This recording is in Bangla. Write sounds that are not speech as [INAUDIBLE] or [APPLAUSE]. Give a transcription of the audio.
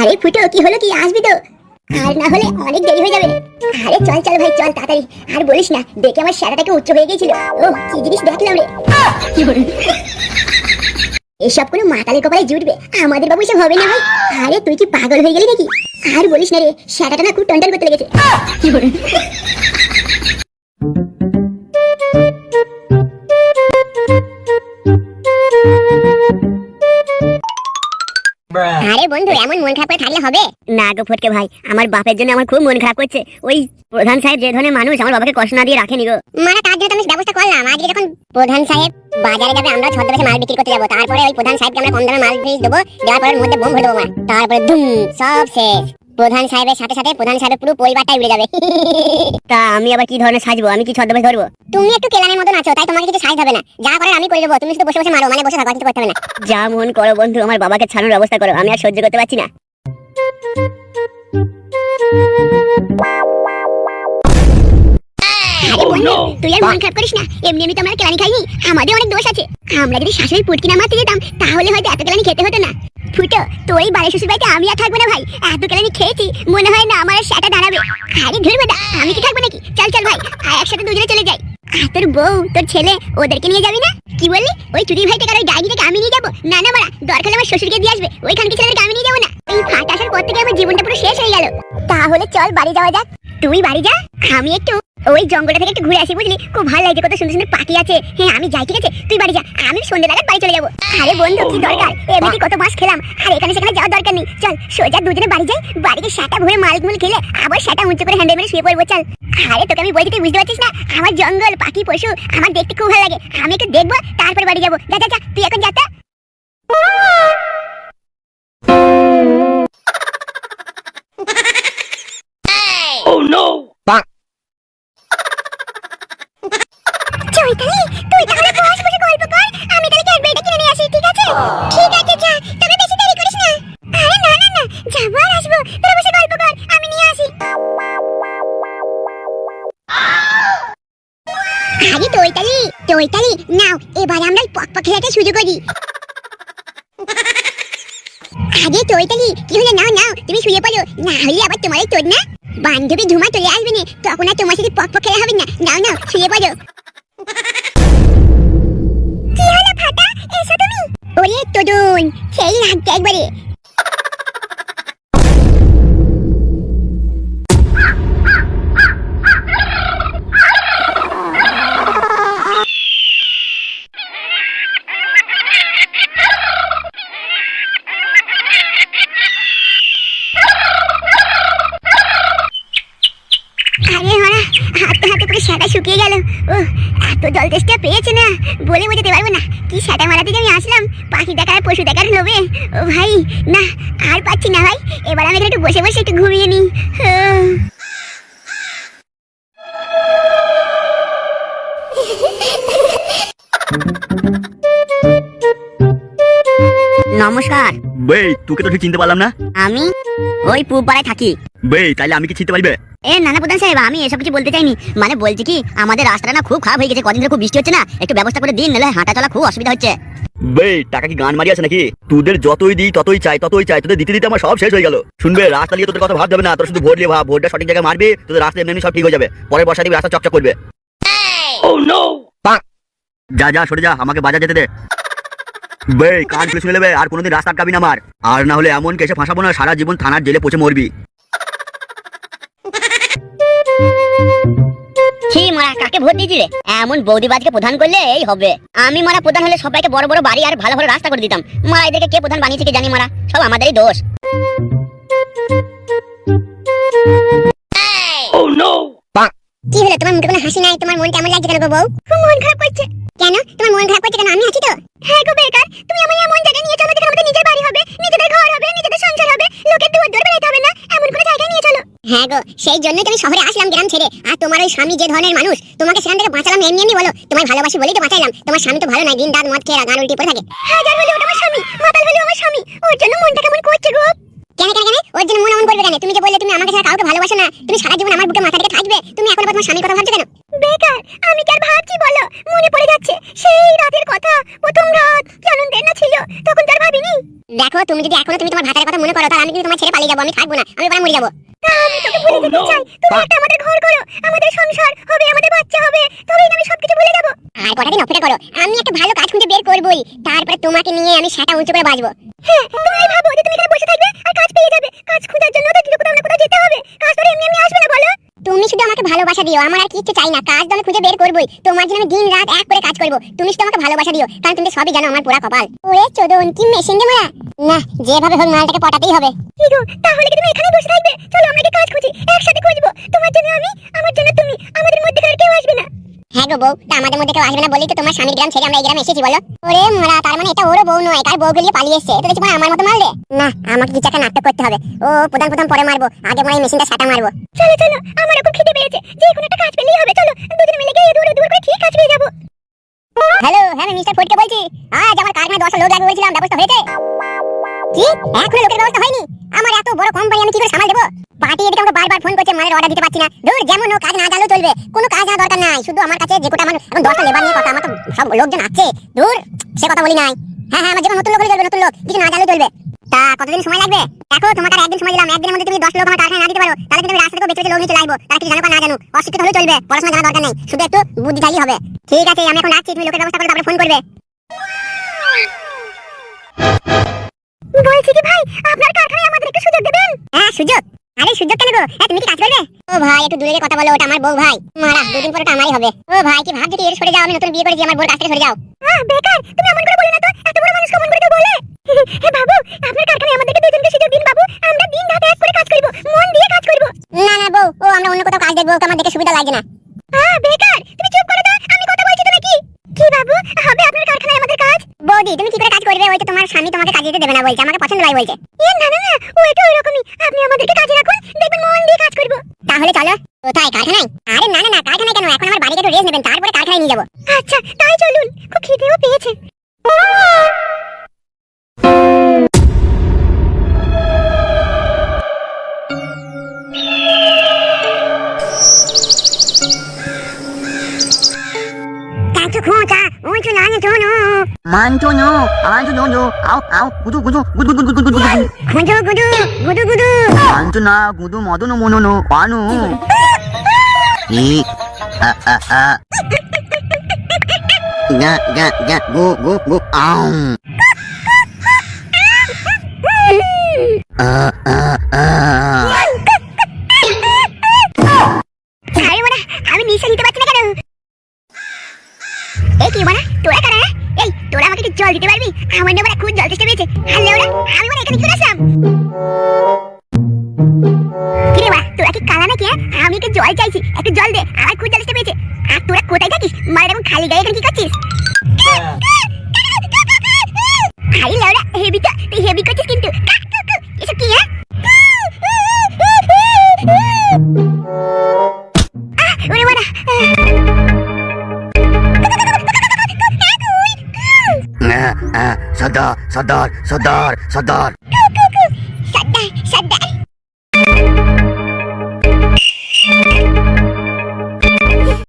আরে ফুটো, কি হলো, কি আসবি তো? আর না হলে অনেক দেরি হয়ে যাবে। আরে চল চল ভাই, চল তাড়াতাড়ি। আর বলিস না, দেখে আমার স্যারাটাকে উচ্চ হয়ে গেছিল ও কি জিনিস দেখলাম রে। এসব কোনো মাতালে কপালে জুটবে। আমাদের বাবু এসব হবে না ভাই। আরে তুই কি পাগল হয়ে গেলি নাকি? আর বলিস না রে স্যারাটা না খুব টন্টন করতে লেগেছে। আরে বন্ধু এমন মন খারাপ করে থাকলে হবে? না গো ফটকে ভাই আমার বাপের জন্য আমার খুব মন খারাপ করছে। ওই প্রধান সাহেব যে ধরনের মানুষ আমার বাবাকে কষ্ট না দিয়ে রাখেনি গো। মানে তার জন্য আমি ব্যবস্থা করলাম। আজকে যখন প্রধান সাহেব বাজারে যাবে আমরা ছদ্মবেশে মাল বিক্রি করতে যাব। তারপরে ওই প্রধান সাহেবকে আমরা কম দামে মাল দেবো দেওয়ার পরে মধ্যে বোম ভরে দেবো তারপরে ধুম সব শেষ। প্রধান সাহেবের সাথে সাথে প্রধান সাহেবের পুরো পরিবারটাই উড়ে যাবে। তা আমি আবার কি ধরনের সাজবো? আমি কি ছদ্মবেশ ধরবো? তুমি একটু কেলানের মতন আছো তাই তোমাকে কিছু সাজ হবে না। যা করার আমি করে দেবো তুমি শুধু বসে বসে মারো মানে বসে থাকো কিছু করতে হবে না। যা মন করো বন্ধু আমার বাবাকে ছাড়ানোর ব্যবস্থা করো আমি আর সহ্য করতে পারছি না। তুই আর মন খারাপ করিস না। এমনি এমনি তো আমরা কেলানি খাইনি। আমাদের অনেক দোষ আছে। আমরা যদি শাশুড়ি পুটকি না মারতে যেতাম তাহলে হয়তো এত কেলানি খেতে হতো না। ফুটো তোর বাড়ি শ্বশুর বাড়িতে আমি আর থাকব না ভাই। এত কেলানি খেয়েছি মনে হয় না আমার সেটা দাঁড়াবে। আরে ধরবে না আমি কি থাকব নাকি? চল চল ভাই আর একসাথে দুজনে চলে যাই। আর তোর বউ তোর ছেলে ওদেরকে নিয়ে যাবি না? কি বললি? ওই চুরির ভাই থেকে ওই ডাইনিটাকে আমি নিয়ে যাব? না না মারা দরকার আমার শ্বশুরকে দিয়ে আসবে। ওইখানকে ছেলেদেরকে আমি নিয়ে যাব না। এই ফাট আসার পর থেকে আমার জীবনটা পুরো শেষ হয়ে গেল। তাহলে চল বাড়ি যাওয়া যাক। তুই বাড়ি যা আমি একটু ওই জঙ্গলটা থেকে একটু ঘুরে আসি বুঝলি? খুব ভালো লাগছে, কত সুন্দর সুন্দর পাখি আছে। হ্যাঁ আমি যাই, ঠিক আছে? তুই বাড়ি যা, আমি সন্ধ্যে নাগাদ বাড়ি চলে যাব। আরে বন্ধু, কি দরকার? এমনি কত মাস খেলাম। আর, এখানে সেখানে যাওয়ার দরকার নেই। চল, সোজা দুজনে বাড়ি যাই। বাড়িতে সাটা ভরে মালগুল খেলে আবার সাটা উঁচু করে হ্যান্ডেল মেরে শুয়ে পড়ব, চল। আরে, তোকে আমি বলছি, তুই বুঝতে পারছিস না? আমার জঙ্গল, পাখি, পশু, আমার দেখতে খুব ভালো লাগে। আমি একটু দেখব, তারপরে বাড়ি যাব। যা যা যা, তুই এখন যাতা চৈতালি তুই তাহলে বস বসে গল্প কর। আমি তাহলে ক্যাডবেরিটা কিনে নিয়ে আসি, ঠিক আছে? ঠিক আছে, যা। তবে বেশি দেরি করিস না। আরে না না না। যাব, আর আসব। তোরা বসে গল্প কর। আমি নিয়ে আসি। আরে চৈতালি চৈতালি নাও, এবার আমরা পক পক খেলাটা শুরু করি। আরে চৈতালি কি হলো? নাও নাও, তুমি শুয়ে পড়ো। না হলে আবার তোমার তোর না বান্ধবী ধুমা চলে আসবে না। তখন আর তোমার সাথে পক পক খেলা হবে না। নাও নাও, শুয়ে পড়ো। তোদন সেই লাগছে একবারে জল পেয়েছে না বলে বোঝাতে পারব না। কি সাটা মারা থেকে আমি আসলাম পাখি দেখার পশু দেখার লোভে? ও ভাই না আর পাচ্ছি না ভাই। এবার আমি একটু বসে বসে একটু ঘুমিয়ে নিই। নমস্কার। বে তোকে তো ঠিক চিনতে পারলাম না। আমি ওই পুপাড়ায় থাকি। বে তাইলে আমি কি চিনতে পারবে? এ নানা প্রধান সাহেব আমি এসব কিছু বলতে চাইনি। মানে বলছি কি আমাদের রাস্তাটা না খুব খারাপ হয়ে গেছে কদিন ধরে খুব বৃষ্টি হচ্ছে না একটু ব্যবস্থা করে দিন নাহলে হাঁটা চলা খুব অসুবিধা হচ্ছে। বে টাকা কি গান মারি আছে নাকি? তোদের যতই দিই ততই চাই ততই চাই তোদের দিতে দিতে আমার সব শেষ হয়ে গেল। শুনবে রাস্তা নিয়ে তোদের কথা ভাবতে হবে না তোর শুধু ভোট নিয়ে ভাব ভোটটা সঠিক জায়গায় মারবে তোদের রাস্তা এমনি সব ঠিক হয়ে যাবে। পরের বর্ষা দিবি রাস্তা চকচক করবে। পাক। যা যা সরে যা আমাকে বাজার যেতে দে। বে, কান খুলে নেবে, আর কোনোদিন রাস্তা আটকাবি না আমার। আর না হলে এমন কেসে ফাঁসাবো না, সারা জীবন থানার জেলে পচে মরবি। ছি, মারা, কাকে ভোট দিয়েছি রে এমন বৌদিবাজকে প্রধান করলে এই হবে। আমি, মারা, প্রধান হলে সবাইকে বড় বড় বাড়ি আর ভালো ভালো রাস্তা করে দিতাম। মারা, এদেরকে কে প্রধান বানিয়েছে কে জানি, মারা? সব আমাদেরই দোষ। তোমার মুখে কোনো হাসি নাই, তোমার মন কেমন লাগছে কেন গো বউ? খুব মন খারাপ করছে। কেন? তোমার মন খারাপ করছে কেন? আমি আছি তো। হ্যাঁ গো বেকার, তুমি আমায় এমন জায়গায় নিয়ে চলো যেখানে আমাদের নিজের বাড়ি হবে, নিজেদের ঘর হবে, নিজেদের সংসার হবে। লোকের দুয়ার দুয়ার বেড়াতে হবে না, এমন কোনো জায়গায় নিয়ে চলো। হ্যাঁ গো, সেই জন্যই তো আমি শহরে আসলাম গ্রাম ছেড়ে। আর তোমার ওই স্বামী যে ধরনের মানুষ, তোমাকে সেখান থেকে বাঁচালাম এমনি এমনি বলো। তোমার ভালোবাসি বলেই তো বাঁচাইলাম। তোমার স্বামী তো ভালো নাই দিন রাত মদ খেয়ে গান উল্টি পড়ে থাকে। হাজার হলে ওটা আমার স্বামী, মাতাল হলে আমার স্বামী। ওর জন্য মনটা কেমন করছে গো? কেন কেন কেন? ওর জন্য মন এমন করবে কেন? তুমি যে বললে কাউকে ভালোবাসো না, তুমি সারা জীবন আমার বুকে মাথা থেকে থাকবে, তুমি এখন আবার তোমার স্বামীর কথা ভাবছ কেন? বেকার আমি কি আর ভাবছি বলো? মনে পড়ে যাচ্ছে সেই রাতের কথা প্রথম রাত কি আনন্দের না ছিল তখন তার ভাবিনি। দেখো তুমি যদি এখনও তুমি তোমার ভাতার কথা মনে করো তাহলে আমি কিন্তু তোমার ছেড়ে পালিয়ে যাব আমি থাকব না আমি এবার মরে যাব। আমি তোকে ভুলে যেতে চাই। তুমি একটা আমাদের ঘর করো আমাদের সংসার হবে আমাদের বাচ্চা হবে তবেই আমি সবকিছু ভুলে যাব। আর কটা দিন অপেক্ষা করো আমি একটা ভালো কাজ খুঁজে বের করবোই তারপরে তোমাকে নিয়ে আমি সেটা উঁচু করে বাঁচবো। হ্যাঁ তুমি ভাবো যে তুমি এখানে বসে থাকবে আর কাজ পেয়ে যাবে। কাজ খোঁজার জন্য তো কোথাও না কোথাও যেতে হবে কাজ তো আর এমনি এমনি আসবে না বলো। তুমি শুধু আমাকে ভালোবাসা দিও। আমার আর কিচ্ছু চাই না। কাজ তো আমি খুঁজে বের করবোই। তোমার জন্য আমি দিন রাত এক করে কাজ করব। তুমি শুধু আমাকে ভালোবাসা দিও। কারণ তুমি সবই জানো আমার পুরা কপাল। ওরে চোদন কি মেশিন দে মারা। না, যেভাবে হোক মালটাকে পটাতেই হবে। কি গো তাহলে কি তুমি এখানে বসে থাকবে? চলো আমরা কি কাজ খুঁজি। একসাথে খুঁজবো। তোমার জন্য আমি, আমার জন্য তুমি। আমাদের মধ্যে কার গো বউ তা আমাদের মধ্যে কেউ আসবে না বলেই তো তোমার স্বামীর গ্রাম ছেড়ে আমরা এই গ্রামে এসেছি বলো। ওরে মোরা তার মানে এটা ওরও বউ নয় কার বউ গলিয়ে পালিয়ে এসেছে এটা দেখছি আমার মতো মারলে না আমাকে কিছু একটা নাটক করতে হবে। ও প্রধান প্রধান পরে মারবো আগে মনে মেশিনটা সাটা মারবো। চলো চলো আমার খুব খিদে পেয়েছে। যে কোনো একটা কাজ পেলেই হবে চলো দুজনে মিলে গিয়ে দূরে দূরে করে ঠিক কাজ পেয়ে যাব। হ্যালো হ্যাঁ আমি মিস্টার ফটকে বলছি। আজ আমার কারখানায় দশটা লোক লাগবে বলছিলাম ব্যবস্থা হয়েছে। কি? এখনও লোকের ব্যবস্থা হয়নি? আমার এত বড় কোম্পানি আমি কি করে সামাল দেবো? পার্টি এদিকে আমাকে বারবার ফোন করছে মালের অর্ডার দিতে পারছি না। দূর যেমন হোক কাজ না জানলেও চলবে। কোনো কাজ না দরকার নাই। শুধু আমার কাছে যে কোটা আমার এখন দশটা লেবার নিয়ে কথা আমার তো সব লোকজন আছে। দূর সে কথা বলি নাই। হ্যাঁ হ্যাঁ আমার যেমন নতুন লোক চলবে নতুন লোক। কিছু না জানলেও চলবে। তা কতদিন সময় লাগবে? দেখো তোমাকে একদিন সময় দিলাম। একদিনের মধ্যে তুমি দশ লোক আমার কারখানায় না দিতে পারো। তাহলে আমি রাস্তা থেকে বেঁচে বেঁচে লোক নিয়ে চলে আসব। তারা কিছু জানো না জানো অশিক্ষিত হলেও চলবে। পড়াশোনা জানা দরকার নেই। শুধু একটু বুদ্ধি চাইলেই হবে। ঠিক আছে আমি এখন রাখছি। তুমি লোকের ব্যবস্থা করে তারপরে ফোন করবে। বলছি কি ভাই? আপনার কারখানায় আমাদের একটু সুযোগ দেবেন? হ্যাঁ সুযোগ। আরে সুযোগ কেন গো? হ্যাঁ তুমি কি কাজ করবে? ও ভাই একটু দূরে গিয়ে কথা বলো ওটা আমার বউ ভাই। মারা দুদিন পরে ওটা আমারই হবে। ও ভাই কি ভাবছ? কি এর সরে যাও আমি নতুন বিয়ে করেছি আমার বউর কাছ থেকে সরে যাও। হ্যাঁ বেকার তুমি এমন করে বলো না তো এত বড় মানুষ কেমন করে কেউ বলে? [LAUGHS] হে বাবু আপনার কারখানায় আমাদেরকে দুজনকে সুযোগ দিন বাবু। আমরা দিন রাত এক করে কাজ করব মন দিয়ে কাজ করব। না না বউ ও আমরা অন্য কোথাও কাজ দেখব ওকে আমার দেখে সুবিধা লাগে না। দিতে দেবে না বলছে আমাকে পছন্দ হয় বলছে। এ না না না ও এটা ওইরকমই। আপনি আমাদেরকে কাজে রাখুন দেখবেন মন দিয়ে কাজ করব। তাহলে চলো কোথায় কারখানায়? আরে না না না কারখানায় কেন? এখন আমার বাড়িতে একটু রেস্ট নেবেন তারপরে কারখানায় নিয়ে যাব। আচ্ছা তাই চলুন খুব খিদেও পেয়েছে। মাঞ্চনো আঞ্চনো আও আও গুদু গুদু গুদু গুদু গুদু গুদু গুদু গুদু গুদু গুদু মাঞ্চনা গুদু মদন মননো পানু ই আ আ আ গা গা গা গো গো গো আও আ আ আ মেয়েকে জল চাইছি। একটু জল দে আর খুঁজে জল পেয়েছে। আর তোরা কোথায় থাকিস? মায়ের এখন খালি গায়ে কি করছিস? খালি লাউরা হেভি তো, তুই হেভি করছিস কিন্তু। এসব কি হ্যাঁ? সদর সদর সদর